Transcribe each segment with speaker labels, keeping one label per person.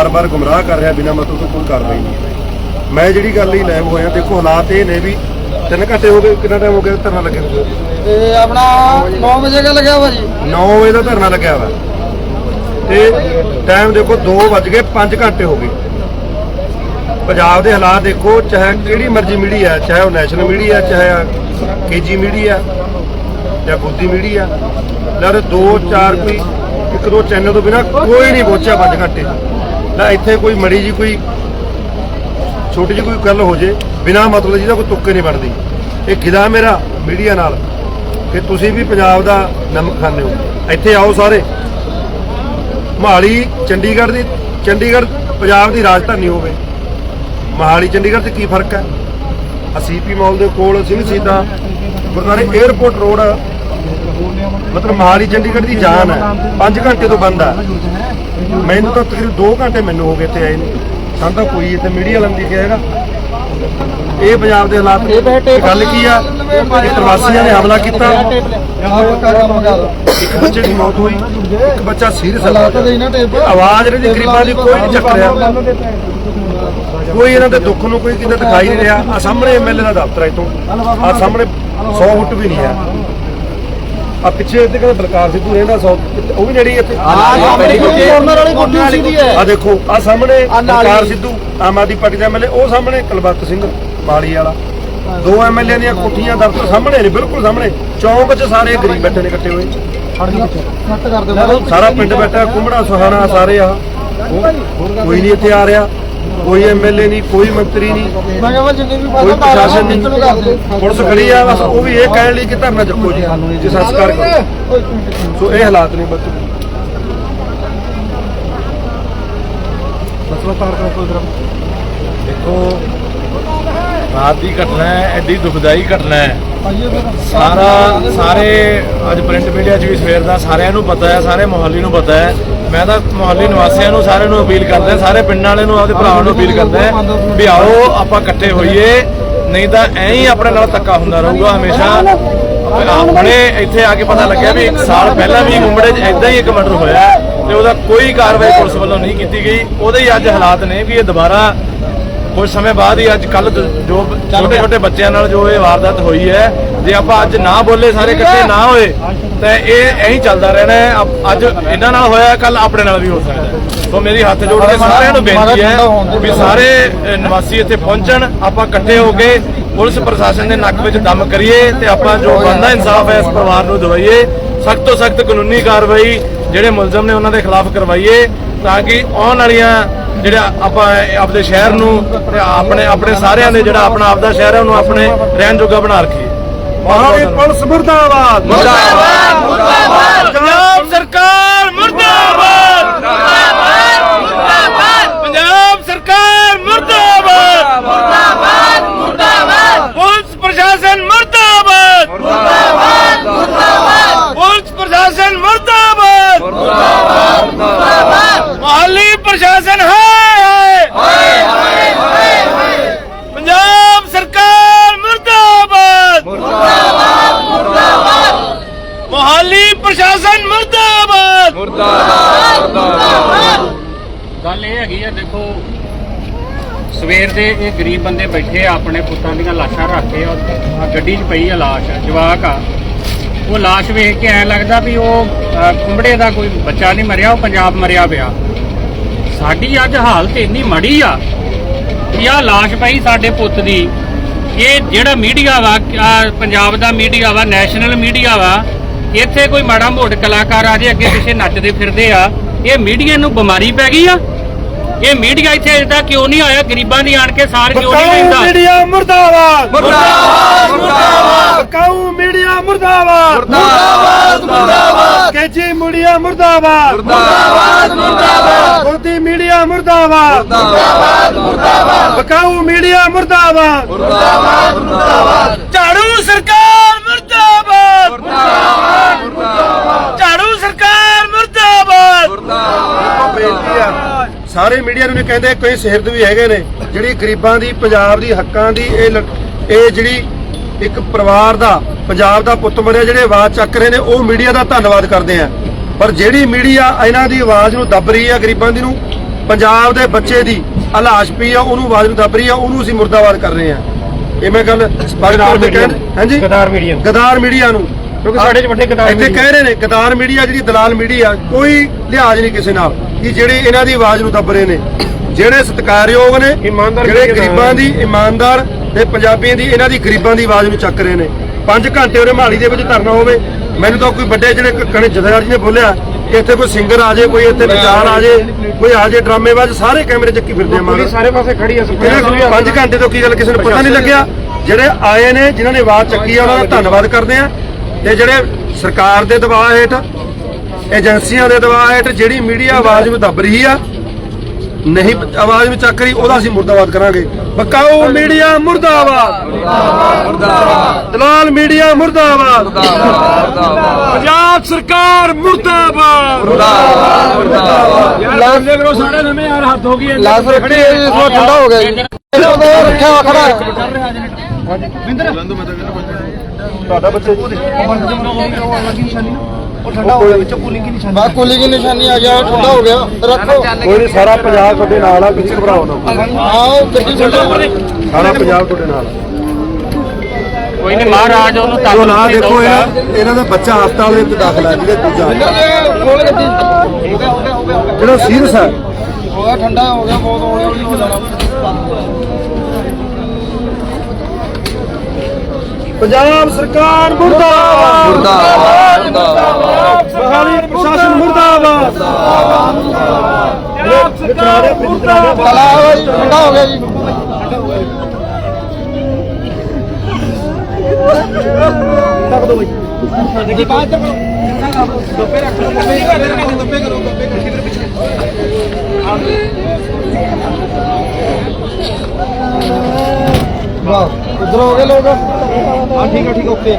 Speaker 1: ਬਾਰ-ਬਾਰ ਗੁੰਮਰਾਹ ਕਰ ਰਿਹਾ ਬਿਨਾਂ ਮਤਲਬ ਤੋਂ ਕੋਈ ਕਾਰਵਾਈ ਨਹੀਂ ਮੈਂ ਜਿਹੜੀ ਗੱਲ ਲਈ ਲਾਈਵ ਹੋਇਆ ਦੇਖੋ ਹਾਲਾਤ ਇਹ ਨੇ ਵੀ ਤਿੰਨ ਘੰਟੇ ਹੋ ਗਏ ਕਿੰਨਾ ਟਾਈਮ ਹੋ ਗਿਆ ਧਰਨਾ ਲੱਗੇ ਨੂੰ
Speaker 2: ਤੇ ਆਪਣਾ 9 ਵਜੇ ਕਾ ਲੱਗਿਆ ਵਾ ਜੀ।
Speaker 1: 9 ਵਜੇ ਦਾ ਧਰਨਾ ਲੱਗਿਆ ਵਾ। ਤੇ ਟਾਈਮ ਦੇਖੋ 2 ਵੱਜ ਗਏ 5 ਘੰਟੇ ਹੋ ਗਏ। ਪੰਜਾਬ ਦੇ ਹਾਲਾਤ ਦੇਖੋ ਚਾਹੇ ਕਿਹੜੀ ਮਰਜ਼ੀ ਮੀਡੀਆ ਚਾਹੇ ਉਹ ਨੈਸ਼ਨਲ ਮੀਡੀਆ ਚਾਹੇ ਕੇਜੀ ਮੀਡੀਆ ਜਾਂ ਗੋਦੀ ਮੀਡੀਆ ਲੜ ਦੋ ਚਾਰ ਕੋਈ ਇੱਕ ਦੋ ਚੈਨਲ ਤੋਂ ਬਿਨਾ ਕੋਈ ਨਹੀਂ ਪਹੁੰਚਿਆ 5 ਘੰਟੇ। ਨਾ ਇੱਥੇ ਕੋਈ ਮੜੀ ਜੀ ਕੋਈ ਛੋਟੀ ਜਿਹੀ ਕੋਈ ਗੱਲ ਹੋ ਜੇ, ਬਿਨਾ ਮਤਲਬ ਜਿਹਦਾ ਕੋਈ ਤੁੱਕੇ ਨਹੀਂ ਬਣਦੀ। ਇਹ ਗਿਦਾ ਮੇਰਾ ਮੀਡੀਆ ਨਾਲ ਕਿ ਤੁਸੀਂ ਵੀ ਪੰਜਾਬ ਦਾ ਨਮਕ ਖਾਂਦੇ ਹੋ। ਇੱਥੇ ਆਓ ਸਾਰੇ। ਮਹਾਲੀ, ਚੰਡੀਗੜ੍ਹ ਦੀ ਚੰਡੀਗੜ੍ਹ ਪੰਜਾਬ ਦੀ ਰਾਜਧਾਨੀ ਹੋਵੇ। ਮਹਾਲੀ, ਚੰਡੀਗੜ੍ਹ 'ਚ ਕੀ ਫ਼ਰਕ ਹੈ? ਆ ਸੀਪੀ ਮਾਲ ਦੇ ਕੋਲ ਸਿੰਘ ਸੀਤਾ ਗੁਰਦੁਆਰੇ 에ਅਰਪੋਰਟ ਰੋਡ ਮਤਲਬ ਮਹਾਲੀ, ਚੰਡੀਗੜ੍ਹ ਦੀ ਜਾਨ ਹੈ। 5 ਘੰਟੇ ਤੋਂ ਬੰਦ ਹੈ ਮੈਨੂੰ ਤਾਂ ਤਕਰੀਬਨ 2 ਘੰਟੇ ਮੈਨੂੰ ਹੋ ਗਏ ਇੱਥੇ ਆਏ ਨੂੰ। ਸਾਨੂੰ ਤਾਂ ਕੋਈ ਇੱਥੇ ਮੀਡੀਆ ਲੰਦੀ ਗਿਆ ਹੈਗਾ। ਇਹ ਪੰਜਾਬ ਦੇ ਹਾਲਾਤ। ਇਹ ਗੱਲ ਕੀ ਆ? ਕਿ ਪ੍ਰਵਾਸੀਆਂ ਨੇ ਹਮਲਾ ਕੀਤਾ। ਇੱਕ ਬੱਚੇ ਦੀ ਮੌਤ ਹੋਈ। ਇੱਕ ਬੱਚਾ ਸੀਰੀਅਸ
Speaker 2: ਹਾਲਾਤ ਦੇ ਨਾ ਟੇਪ
Speaker 1: ਆਵਾਜ਼ ਇਹਨਾਂ ਦੀ ਗਰੀਬਾਂ ਦੀ ਕੋਈ ਨਹੀਂ ਚੱਕ ਰਿਹਾ। ਕੋਈ ਇਹਨਾਂ ਦੇ ਦੁੱਖ ਨੂੰ ਕੋਈ ਕਿਤੇ ਦਿਖਾਈ ਨਹੀਂ ਰਿਹਾ। ਆ ਸਾਹਮਣੇ ਐਮਐਲਏ ਦਾ ਦਫ਼ਤਰ ਹੈ ਇਤੋਂ ਆ ਸਾਹਮਣੇ 100 ਫੁੱਟ ਵੀ ਨਹੀਂ ਹੈ। ਆ ਪਿੱਛੇ ਇੱਥੇ ਕਹਿੰਦੇ ਬਲਕਾਰ ਸਿੱਧੂ ਰਹਿੰਦਾ 100 ਉਹ ਵੀ ਨੇੜੇ ਹੀ। ਇੱਥੇ
Speaker 2: ਕੋਰਨਰ ਵਾਲੀ ਕੋਠੀ ਸੀਗੀ ਹੈ।
Speaker 1: ਆ ਦੇਖੋ ਆ ਸਾਹਮਣੇ। ਬਲਕਾਰ ਸਿੱਧੂ ਆਮ ਆਦਮੀ ਪਾਰਟੀ ਦਾ ਐਮਐਲਏ ਉਹ ਸਾਹਮਣੇ ਕੁਲਵੰਤ ਸਿੰਘ ਮਾਲੀ ਵਾਲਾ। ਦੋ ਐਮਐਲਏ ਦੀਆਂ ਕੋਠੀਆਂ ਦਫ਼ਤਰ ਸਾਹਮਣੇ ਨੇ ਬਿਲਕੁਲ ਸਾਹਮਣੇ। ਚੌਂਕ 'ਚ ਸਾਰੇ ਗਰੀਬ ਬੈਠੇ ਨੇ ਇਕੱਠੇ ਹੋਏ। ਸਾਰਾ ਪਿੰਡ ਬੈਠਾ ਕੁੰਬੜਾ ਸੁਹਾਣਾ ਸਾਰੇ ਆ। ਕੋਈ ਨਹੀਂ ਇੱਥੇ ਆ ਰਿਹਾ। ਕੋਈ ਐਮਐਲਏ ਨਹੀਂ ਕੋਈ ਮੰਤਰੀ ਨਹੀਂ।
Speaker 2: ਮੈਂ ਕਿਹਾ ਜਿੰਨੇ ਵੀ
Speaker 1: ਕੋਈ ਪ੍ਰਸ਼ਾਸਨ ਨਹੀਂ। ਪੁਲਿਸ ਖੜੀ ਆ ਬਸ ਉਹ ਵੀ ਇਹ ਕਹਿਣ ਲਈ ਕਿ ਧਰਨਾ ਚੱਕੋ ਜੀ ਜੀ ਸੰਸਕਾਰ ਕਰੋ। ਸੋ ਇਹ ਹਾਲਾਤ ਨੇ ਬੱਚੋ। ਮਸਲਾ ਪਾਰ ਕਰੋ ਕੋਈ ਤਰ੍ਹਾਂ।
Speaker 3: ਦੇਖੋ ਰਾਤ ਦੀ ਘਟਨਾ ਹੈ ਐਡੀ ਦੁਖਦਾਈ ਘਟਨਾ ਹੈ। ਸਾਰਾ ਸਾਰੇ ਅੱਜ ਪ੍ਰਿੰਟ ਮੀਡੀਆ 'ਚ ਵੀ ਸਵੇਰ ਦਾ ਸਾਰਿਆਂ ਨੂੰ ਪਤਾ ਹੈ, ਸਾਰੇ ਮੁਹੱਲੀ ਨੂੰ ਪਤਾ ਹੈ। ਮੈਂ ਤਾਂ ਮੁਹੱਲੀ ਨਿਵਾਸੀਆਂ ਨੂੰ ਸਾਰਿਆਂ ਨੂੰ ਅਪੀਲ ਕਰਦਾ, ਸਾਰੇ ਪਿੰਡਾਂ ਵਾਲਿਆਂ ਨੂੰ ਆਪਦੇ ਭਰਾਵਾਂ ਨੂੰ ਅਪੀਲ ਕਰਦਾ ਵੀ ਆਓ, ਆਪਾਂ ਇਕੱਠੇ ਹੋਈਏ, ਨਹੀਂ ਤਾਂ ਐਂ ਹੀ ਆਪਣੇ ਨਾਲ ਧੱਕਾ ਹੁੰਦਾ ਰਹੂਗਾ ਹਮੇਸ਼ਾ। ਆਪਣੇ ਇੱਥੇ ਆ ਕੇ ਪਤਾ ਲੱਗਿਆ ਵੀ ਇੱਕ ਸਾਲ ਪਹਿਲਾਂ ਵੀ ਗੁੰਮੜੇ 'ਚ ਐਦਾਂ ਹੀ ਇੱਕ ਮਰਡਰ ਹੋਇਆ ਤੇ ਉਹਦਾ ਕੋਈ ਕਾਰਵਾਈ ਪੁਲਿਸ ਵੱਲੋਂ ਨਹੀਂ ਕੀਤੀ ਗਈ। ਉਹਦੇ ਹੀ ਅੱਜ ਹਾਲਾਤ ਨੇ ਵੀ ਇਹ ਦੁਬਾਰਾ ਕੁਝ ਸਮੇਂ ਬਾਅਦ ਹੀ ਅੱਜ ਕੱਲ ਜੋ ਛੋਟੇ ਛੋਟੇ ਬੱਚਿਆਂ ਨਾਲ ਜੋ ਇਹ ਵਾਰਦਾਤ ਹੋਈ ਹੈ ਜੇ ਆਪਾਂ ਅੱਜ ਨਾ ਬੋਲੇ ਸਾਰੇ ਇਕੱਠੇ ਨਾ ਹੋਏ ਤਾਂ ਇਹ ਐਂ ਚੱਲਦਾ ਰਹਿਣਾ ਹੈ। ਅੱਜ ਇਹਨਾਂ ਨਾਲ ਹੋਇਆ ਕੱਲ ਆਪਣੇ ਨਾਲ ਵੀ ਹੋ ਸਕਦਾ ਸੋ ਮੇਰੀ ਹੱਥ ਜੋੜ ਕੇ ਸਾਰਿਆਂ ਨੂੰ ਬੇਨਤੀ ਹੈ ਵੀ ਸਾਰੇ ਨਿਵਾਸੀ ਇੱਥੇ ਪਹੁੰਚਣ। ਆਪਾਂ ਇਕੱਠੇ ਹੋ ਕੇ ਪੁਲਿਸ ਪ੍ਰਸ਼ਾਸਨ ਦੇ ਨੱਕ ਵਿੱਚ ਦਮ ਕਰੀਏ ਤੇ ਆਪਾਂ ਜੋ ਬਣਦਾ ਇਨਸਾਫ ਹੈ ਇਸ ਪਰਿਵਾਰ ਨੂੰ ਦਵਾਈਏ। ਸਖਤ ਤੋਂ ਸਖਤ ਕਾਨੂੰਨੀ ਕਾਰਵਾਈ ਜਿਹੜੇ ਮੁਲਜ਼ਮ ਨੇ ਉਹਨਾਂ ਦੇ ਖਿਲਾਫ ਕਰਵਾਈਏ। ਤਾਂ ਕਿ ਆਉਣ ਵਾਲੀਆਂ ਜਿਹੜਾ ਆਪਾਂ ਆਪਦੇ ਸ਼ਹਿਰ ਨੂੰ ਤੇ ਆਪਣੇ ਆਪਣੇ ਸਾਰਿਆਂ ਦੇ ਜਿਹੜਾ ਆਪਣਾ ਆਪਦਾ ਸ਼ਹਿਰ ਹੈ ਉਹਨੂੰ ਆਪਣੇ ਰਹਿਣ ਜੋਗਾ ਬਣਾ ਰੱਖੀਏ।
Speaker 1: ਮਹਾਲੀ ਪੁਲਿਸ ਮੁਰਦਾਬਾਦ।
Speaker 3: ਮੁਰਦਾਬਾਦ। ਮੁਰਦਾਬਾਦ। ਪੰਜਾਬ ਸਰਕਾਰ ਮੁਰਦਾਬਾਦ। ਮੁਰਦਾਬਾਦ। ਮੁਰਦਾਬਾਦ। ਪੰਜਾਬ ਸਰਕਾਰ ਮੁਰਦਾਬਾਦ ਮੁਰਦਾਬਾਦ ਮੁਰਦਾਬਾਦ ਪੁਲਿਸ ਪ੍ਰਸ਼ਾਸਨ ਮੁਰਦਾਬਾਦ ਮੁਰਦਾਬਾਦ ਮੁਰਦਾਬਾਦ ਪੁਲਿਸ ਪ੍ਰਸ਼ਾਸਨ ਮੁਰਦਾਬਾਦ ਮੁਰਦਾਬਾਦ ਮੁਰਦਾਬਾਦ ਮੁਹੱਲੀ ਪ੍ਰਸ਼ਾਸਨ ਹਾਏ ਹਾਏ ਹਾਏ ਹਾਏ ਪੰਜਾਬ ਸਰਕਾਰ ਮੁਰਦਾਬਾਦ ਮੋਹਾਲੀ ਪ੍ਰਸ਼ਾਸਨ ਮੁਰਦਾਬਾਦ
Speaker 4: ਗੱਲ ਇਹ ਹੈਗੀ ਆ ਦੇਖੋ ਸਵੇਰ ਇਹ ਗਰੀਬ ਬੰਦੇ ਬੈਠੇ ਆ, ਆਪਣੇ ਪੁੱਤਾਂ ਦੀਆਂ ਲਾਸ਼ਾਂ ਰੱਖ ਕੇ ਔਰ ਗੱਡੀ 'ਚ ਪਈ ਆ ਲਾਸ਼, ਜਵਾਕ ਆ। ਉਹ ਲਾਸ਼ ਵੇਖ ਕੇ ਐ ਲੱਗਦਾ ਵੀ ਉਹ ਕੁੰਬੜੇ ਦਾ ਕੋਈ ਬੱਚਾ ਨਹੀਂ ਮਰਿਆ, ਉਹ ਪੰਜਾਬ ਮਰਿਆ ਪਿਆ। ਸਾਡੀ ਅੱਜ ਹਾਲਤ ਇੰਨੀ ਮੜੀ ਆ ਕਿ ਆਹ ਲਾਸ਼ ਪਈ ਸਾਡੇ ਪੁੱਤ ਦੀ। ਇਹ ਜਿਹੜਾ ਮੀਡੀਆ ਵਾ ਪੰਜਾਬ ਦਾ ਮੀਡੀਆ ਵਾ, ਨੈਸ਼ਨਲ ਮੀਡੀਆ ਵਾ, ਇੱਥੇ ਕੋਈ ਮਾੜਾ ਮੋਟ ਕਲਾਕਾਰ ਆ ਜੇ, ਅੱਗੇ ਪਿੱਛੇ ਨੱਚਦੇ ਫਿਰਦੇ ਆ, ਇਹ ਮੀਡੀਆ ਨੂੰ ਬਿਮਾਰੀ ਪੈ ਗਈ ਆ? ਇਹ ਮੀਡੀਆ ਇੱਥੇ ਅਜੇ ਤੱਕ ਕਿਉਂ ਨਹੀਂ ਆਇਆ? ਗਰੀਬਾਂ ਦੀ ਆਣ ਕੇ ਸਾਰ ਕਿਉਂ ਨਹੀਂ ਲੈਂਦਾ?
Speaker 1: ਮੀਡੀਆ ਮੁਰਦਾਬਾਦ। ਮੁਰਦਾਬਾਦ ਮੁਰਦਾਬਾਦ। ਬਕਾਊ ਮੀਡੀਆ ਮੁਰਦਾਬਾਦ। ਮੁਰਦਾਬਾਦ ਮੁਰਦਾਬਾਦ। ਕੇਜੀ ਮੀਡੀਆ ਮੁਰਦਾਬਾਦ। ਮੁਰਦਾਬਾਦ ਮੁਰਦਾਬਾਦ। ਗੋਦੀ ਮੀਡੀਆ ਮੁਰਦਾਬਾਦ। ਮੁਰਦਾਬਾਦ ਮੁਰਦਾਬਾਦ। ਬਕਾਊ ਮੀਡੀਆ ਮੁਰਦਾਬਾਦ। ਮੁਰਦਾਬਾਦ ਮੁਰਦਾਬਾਦ। ਝਾੜੂ ਸਰਕਾਰ ਮੁਰਦਾਬਾਦ ਮੁਰਦਾਬਾਦ ਮੁਰਦਾਬਾਦ ਝਾੜੂ ਸਰਕਾਰ ਮੁਰਦਾਬਾਦ ਬੇਨਤੀ ਆ ਸਾਰੇ ਮੀਡੀਆ ਨੂੰ ਕਹਿੰਦੇ ਕੋਈ ਸਿਹਰਦ ਵੀ ਹੈਗੇ ਨੇ ਜਿਹੜੀ ਗਰੀਬਾਂ ਦੀ ਪੰਜਾਬ ਦੀ ਹੱਕਾਂ ਦੀ ਇਹ ਇਹ ਜਿਹੜੀ ਇੱਕ ਪਰਿਵਾਰ ਦਾ ਪੰਜਾਬ ਦਾ ਪੁੱਤ ਮਰਿਆ ਜਿਹੜੇ ਆਵਾਜ਼ ਚੱਕ ਰਹੇ ਨੇ ਉਹ ਮੀਡੀਆ ਦਾ ਧੰਨਵਾਦ ਕਰਦੇ ਆ ਪਰ ਜਿਹੜੀ ਮੀਡੀਆ ਇਹਨਾਂ ਦੀ ਆਵਾਜ਼ ਨੂੰ ਦੱਬ ਰਹੀ ਆ ਗਰੀਬਾਂ ਦੀ ਨੂੰ ਪੰਜਾਬ ਦੇ ਬੱਚੇ ਦੀ ਅਲਾਸ਼ ਪਈ ਆ ਉਹਨੂੰ ਆਵਾਜ਼ ਨੂੰ ਦੱਬ ਰਹੀ ਆ ਉਹਨੂੰ ਅਸੀਂ ਮੁਰਦਾਬਾਦ ਕਰ ਰਹੇ ਆ ਇਹ ਮੈਂ ਗੱਲ। ਹਾਂਜੀ
Speaker 4: ਗਦਾਰ ਮੀਡੀਆ ਨੂੰ।
Speaker 1: ਗਦਾਰ ਮੀਡੀਆ ਨੂੰ
Speaker 4: ਕਿਉਂਕਿ ਸਾਡੇ 'ਚ ਵੱਡੇ ਗਦਾਰ
Speaker 1: ਇੱਥੇ। ਕਹਿ ਰਹੇ ਨੇ ਗਦਾਰ ਮੀਡੀਆ ਜਿਹੜੀ ਦਲਾਲ ਮੀਡੀਆ ਕੋਈ ਲਿਹਾਜ਼ ਨਹੀਂ ਕਿਸੇ ਨਾਲ ਕਿ ਜਿਹੜੇ ਇਹਨਾਂ ਦੀ ਆਵਾਜ਼ ਨੂੰ ਦੱਬ ਰਹੇ ਨੇ ਜਿਹੜੇ ਸਤਿਕਾਰਯੋਗ ਨੇ
Speaker 4: ਇਮਾਨਦਾਰ
Speaker 1: ਜਿਹੜੇ ਗਰੀਬਾਂ ਦੀ ਇਮਾਨਦਾਰ ਤੇ ਪੰਜਾਬੀਆਂ ਦੀ ਇਹਨਾਂ ਦੀ ਗਰੀਬਾਂ ਦੀ ਆਵਾਜ਼ ਨੂੰ ਚੱਕ ਰਹੇ ਨੇ। 5 ਘੰਟੇ ਉਹਦੇ ਮਹਾਲੀ ਦੇ ਵਿੱਚ ਧਰਨਾ ਹੋਵੇ ਮੈਨੂੰ ਤਾਂ ਕੋਈ ਵੱਡੇ ਜਿਹੜੇ ਕਣੇ ਜਥੇਦਾਰ ਜੀ ਨੇ ਬੋਲਿਆ ਕਿ ਇੱਥੇ ਕੋਈ ਸਿੰਗਰ ਆ ਜਾਏ ਕੋਈ ਇੱਥੇ ਵਿਚਾਰ ਆ ਜਾਏ ਕੋਈ ਆ ਜਾਏ ਡਰਾਮੇਬਾਜ਼ ਸਾਰੇ ਕੈਮਰੇ ਚੱਕੀ ਫਿਰਦੇ ਆ ਮਗਰ
Speaker 4: ਸਾਰੇ ਪਾਸੇ ਖੜੀ ਆ
Speaker 1: 5 ਘੰਟੇ ਤੋਂ ਕੀ ਗੱਲ ਕਿਸੇ ਨੂੰ ਪਤਾ ਨਹੀਂ ਲੱਗਿਆ? ਜਿਹੜੇ ਆਏ ਨੇ ਜਿਨ੍ਹਾਂ ਨੇ ਆਵਾਜ਼ ਚੱਕੀ ਆ ਉਹਨਾਂ ਦਾ ਧੰਨਵਾਦ ਕਰਦੇ ਆ। ਤੇ ਜਿਹੜੇ ਸਰਕਾਰ ਦੇ ਦਬਾਅ ਹੇਠ ਏਜੰਸੀਆਂ ਦੇ ਦਬਾਅ ਹੇਠ ਜਿਹੜੀ ਮੀਡੀਆ ਆਵਾਜ਼ ਨੂੰ ਦੱਬ ਰਹੀ ਆ ਨਹੀਂ ਆਵਾਜ਼ ਨੂੰ ਚੱਕ ਰਹੀ ਉਹਦਾ ਅਸੀਂ ਮੁਰਦਾਬਾਦ ਕਰਾਂਗੇ। ਬਕਾਊ ਮੀਡੀਆ ਮੁਰਦਾਬਾਦ। ਮੁਰਦਾਬਾਦ ਦਲਾਲ ਮੀਡੀਆ ਮੁਰਦਾਬਾਦ। ਪੰਜਾਬ ਸਰਕਾਰ ਮੁਰਦਾਬਾਦ।
Speaker 5: ਯਾਰ ਬੰਦੇ ਕਰੋ ਸਾਡੇ ਨਵੇਂ ਯਾਰ ਹੱਥ ਹੋ ਗਈ
Speaker 2: ਲਾਸ ਰੱਖੀ ਇਸ ਵਾਰ ਠੰਡਾ ਹੋ ਗਿਆ ਜੀ। ਰੱਖਿਆ
Speaker 1: ਤੁਹਾਡਾ ਬੱਚੇ
Speaker 2: ਉਹ ਠੰਡਾ ਹੋ ਗਿਆ ਵਿੱਚ ਕੂਲਿੰਗ ਦੀ ਨਿਸ਼ਾਨੀ ਬਾ ਕੂਲਿੰਗ ਦੀ ਨਿਸ਼ਾਨੀ ਆ ਗਿਆ ਠੰਡਾ ਹੋ ਗਿਆ। ਰੱਖੋ।
Speaker 1: ਕੋਈ ਨਹੀਂ ਸਾਰਾ ਪੰਜਾਬ ਤੁਹਾਡੇ ਨਾਲ ਆ ਤੁਸੀਂ ਘਬਰਾਓ ਨਾ।
Speaker 2: ਆਓ ਗੱਡੀ
Speaker 1: ਸਾਰਾ ਪੰਜਾਬ ਤੁਹਾਡੇ ਨਾਲ
Speaker 4: ਕੋਈ ਨਹੀਂ ਮਹਾਰਾਜ ਉਹਨੂੰ
Speaker 1: ਜੋ
Speaker 4: ਤੰਦਰੁਸਤੀ
Speaker 1: ਨਾ ਦੇਖੋ। ਇਹਨਾਂ ਇਹਨਾਂ ਦਾ ਬੱਚਾ ਹਸਪਤਾਲ ਦੇ ਵਿੱਚ ਦਾਖਲ ਹੈ ਜਿਹਦੇ ਦੂਜਾ। ਜਿਹੜਾ ਸੀਰੀਅਸ ਹੈ
Speaker 2: ਹੋ ਗਿਆ ਠੰਡਾ ਹੋ ਗਿਆ ਬਹੁਤ ਹੌਲੀ ਹੌਲੀ ਹੋ ਜਾਣਾ
Speaker 1: ਪੰਜਾਬ ਸਰਕਾਰ ਮੁਰਦਾਬਾਦ।
Speaker 2: ਮੁਰਦਾਬਾਦ ਮੁਰਦਾਬਾਦ।
Speaker 1: ਮਹਾਲੀ ਪ੍ਰਸ਼ਾਸਨ ਮੁਰਦਾਬਾਦ। ਪੰਜਾਬ ਮੁਰਦਾਬਾਦ।
Speaker 2: ਹੋਇਆ ਜੀ ਠੰਡਾ ਹੋ ਗਿਆ ਜੀ। ਵਾਹ। ਉਧਰ ਹੋ ਗਏ ਲੋਕ? ਹਾਂ ਠੀਕ ਹੈ ਠੀਕ ਹੈ ਓਕੇ।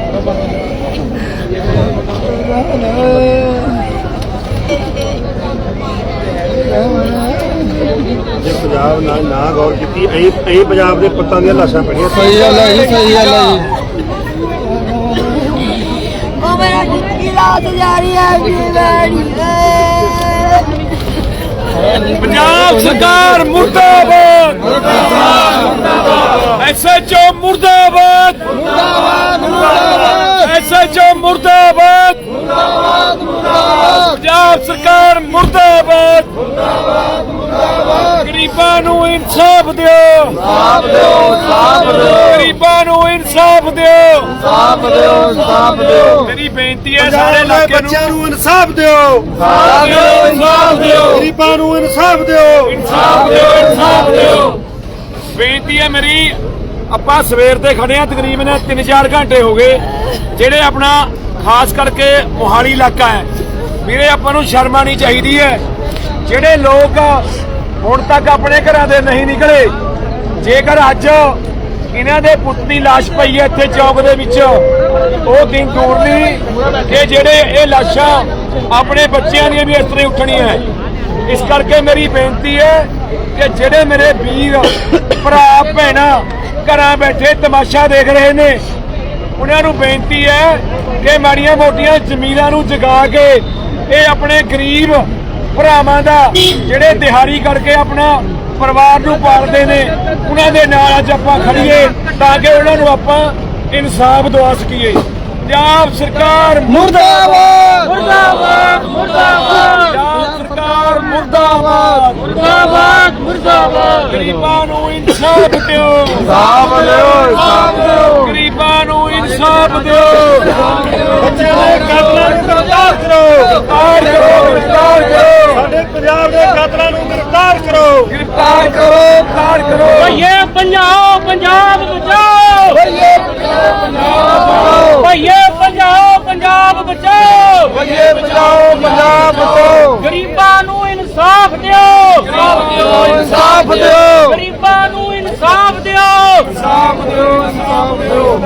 Speaker 1: ਜੇ ਪੰਜਾਬ ਨਾਲ ਨਾ ਗੌਰ ਕੀਤੀ ਐਂ ਐਂ ਪੰਜਾਬ ਦੇ ਪੁੱਤਾਂ ਦੀਆਂ ਲਾਸ਼ਾਂ ਪੜੀਆਂ
Speaker 2: ਸਹੀ ਗੱਲ ਹੈ ਜੀ ਸਹੀ ਗੱਲ ਹੈ ਜੀ।
Speaker 6: ਉਹ ਮੇਰਾ ਜਿੱਤੀ ਰਾਤ ਜਾ ਰਹੀ ਹੈ ਜੀ ਮੇਰੀ
Speaker 5: ਪੰਜਾਬ ਸਰਕਾਰ ਮੁਰਦਾਬਾਦ। ਐਸਐਚਓ ਮੁਰਦਾਬਾਦ ਐਸਐਚਓ ਮੁਰਦਾਬਾਦ ਪੰਜਾਬ ਸਰਕਾਰ ਮੁਰਦਾਬਾਦ ਗਰੀਬਾਂ ਨੂੰ ਇਨਸਾਫ ਦਿਓ! ਇਨਸਾਫ ਦਿਓ ਗਰੀਬਾਂ ਨੂੰ ਇਨਸਾਫ ਦਿਓ!
Speaker 2: ਸਾਫ਼ ਦਿਓ ਸਾਫ਼ ਦਿਓ!
Speaker 5: ਮੇਰੀ ਬੇਨਤੀ ਹੈ ਸਾਰੇ ਇਲਾਕੇ
Speaker 1: ਬੱਚਿਆਂ ਨੂੰ ਇਨਸਾਫ ਦਿਓ!
Speaker 5: ਇਨਸਾਫ ਦਿਓ ਇਨਸਾਫ ਦਿਓ!
Speaker 1: ਗਰੀਬਾਂ ਨੂੰ ਇਨਸਾਫ ਦਿਓ!
Speaker 5: ਇਨਸਾਫ ਦਿਓ ਇਨਸਾਫ ਦਿਓ! ਬੇਨਤੀ ਹੈ ਮੇਰੀ ਆਪਾਂ ਸਵੇਰ ਤੇ ਖੜੇ ਆ ਤਕਰੀਬਨ 3-4 ਘੰਟੇ ਹੋ ਗਏ, ਜਿਹੜੇ ਆਪਣਾ ਖਾਸ ਕਰਕੇ ਮੋਹਾਲੀ ਇਲਾਕਾ ਹੈ। ਵੀਰੇ, ਆਪਾਂ ਨੂੰ ਸ਼ਰਮ ਆਣੀ ਚਾਹੀਦੀ ਹੈ। ਜਿਹੜੇ ਲੋਕ ਹੁਣ ਤੱਕ ਆਪਣੇ ਘਰਾਂ ਦੇ ਨਹੀਂ ਨਿਕਲੇ, ਜੇਕਰ ਅੱਜ ਇਹਨਾਂ ਦੇ ਪੁੱਤ ਦੀ ਲਾਸ਼ ਪਈ ਹੈ ਇੱਥੇ ਚੌਕ ਦੇ ਵਿੱਚ, ਉਹ ਦਿਨ ਦੂਰ ਨਹੀਂ ਕਿ ਜਿਹੜੇ ਇਹ ਲਾਸ਼ਾਂ ਆਪਣੇ ਬੱਚਿਆਂ ਦੀਆਂ ਵੀ ਇਸ ਤਰ੍ਹਾਂ ਹੀ ਉੱਠਣੀਆਂ ਹੈ। ਇਸ ਕਰਕੇ ਮੇਰੀ ਬੇਨਤੀ ਹੈ ਕਿ ਜਿਹੜੇ ਮੇਰੇ ਵੀਰ ਭਰਾ ਭੈਣਾਂ ਘਰਾਂ ਬੈਠੇ ਤਮਾਸ਼ਾ ਦੇਖ ਰਹੇ ਨੇ ਉਹਨਾਂ ਨੂੰ ਬੇਨਤੀ ਹੈ ਕਿ ਮਾੜੀਆਂ ਮੋਟੀਆਂ ਜ਼ਮੀਨਾਂ ਨੂੰ ਜਗਾ ਕੇ ਇਹ ਆਪਣੇ ਗਰੀਬ ਭਰਾਵਾਂ ਦਾ ਜਿਹੜੇ ਦਿਹਾੜੀ ਕਰਕੇ ਆਪਣਾ ਪਰਿਵਾਰ ਨੂੰ ਪਾਲਦੇ ਨੇ ਉਹਨਾਂ ਦੇ ਨਾਲ ਅੱਜ ਆਪਾਂ ਖੜੀਏ ਤਾਂ ਕਿ ਉਹਨਾਂ ਨੂੰ ਆਪਾਂ ਇਨਸਾਫ ਦਵਾ ਸਕੀਏ। ਪੰਜਾਬ ਸਰਕਾਰ
Speaker 2: ਮੁਰਦਾਬਾਦ!
Speaker 5: ਮੁਰਦਾਬਾਦ! ਮੁਰਦਾਬਾਦ! ਪੰਜਾਬ ਸਰਕਾਰ ਮੁਰਦਾਬਾਦ ਮੁਰਦਾਬਾਦ! ਮੁਰਦਾਬਾਦ ਗਰੀਬਾਂ ਨੂੰ ਇਨਸਾਫ ਦਿਓ।
Speaker 2: ਇਨਸਾਫ ਦਿਓ, ਇਨਸਾਫ ਦਿਓ।
Speaker 5: ਗਰੀਬਾਂ ਨੂੰ ਇਨਸਾਫ ਦਿਓ।
Speaker 1: ਬੱਚਿਆਂ ਦੇ ਕਾਤਲਾਂ ਨੂੰ ਗ੍ਰਿਫਤਾਰ ਕਰੋ।
Speaker 5: ਗ੍ਰਿਫਤਾਰ ਕਰੋ। ਗ੍ਰਿਫਤਾਰ ਕਰੋ।
Speaker 1: ਸਾਡੇ ਪੰਜਾਬ ਦੇ ਕਾਤਲਾਂ ਨੂੰ ਗ੍ਰਿਫਤਾਰ ਕਰੋ।
Speaker 5: ਗ੍ਰਿਫਤਾਰ ਕਰੋ ਗ੍ਰਿਫਤਾਰ ਕਰੋ।
Speaker 4: ਭਈਏ ਪੰਜਾਓ ਪੰਜਾਬ ਬਚਾਓ। ਭਈਏ ਪੰਜਾਓ ਪੰਜਾਬ ਬਚਾਓ।
Speaker 5: ਭਈਏ ਬਚਾਓ। ਪੰਜਾਬ
Speaker 4: ਇਨਸਾਫ ਦਿਓ। ਇਨਸਾਫ ਦਿਓ ਇਨਸਾਫ ਦਿਓ ਗਰੀਬਾਂ ਨੂੰ ਇਨਸਾਫ ਦਿਓ। ਇਨਸਾਫ
Speaker 5: ਦਿਓ ਇਨਸਾਫ ਦਿਓ।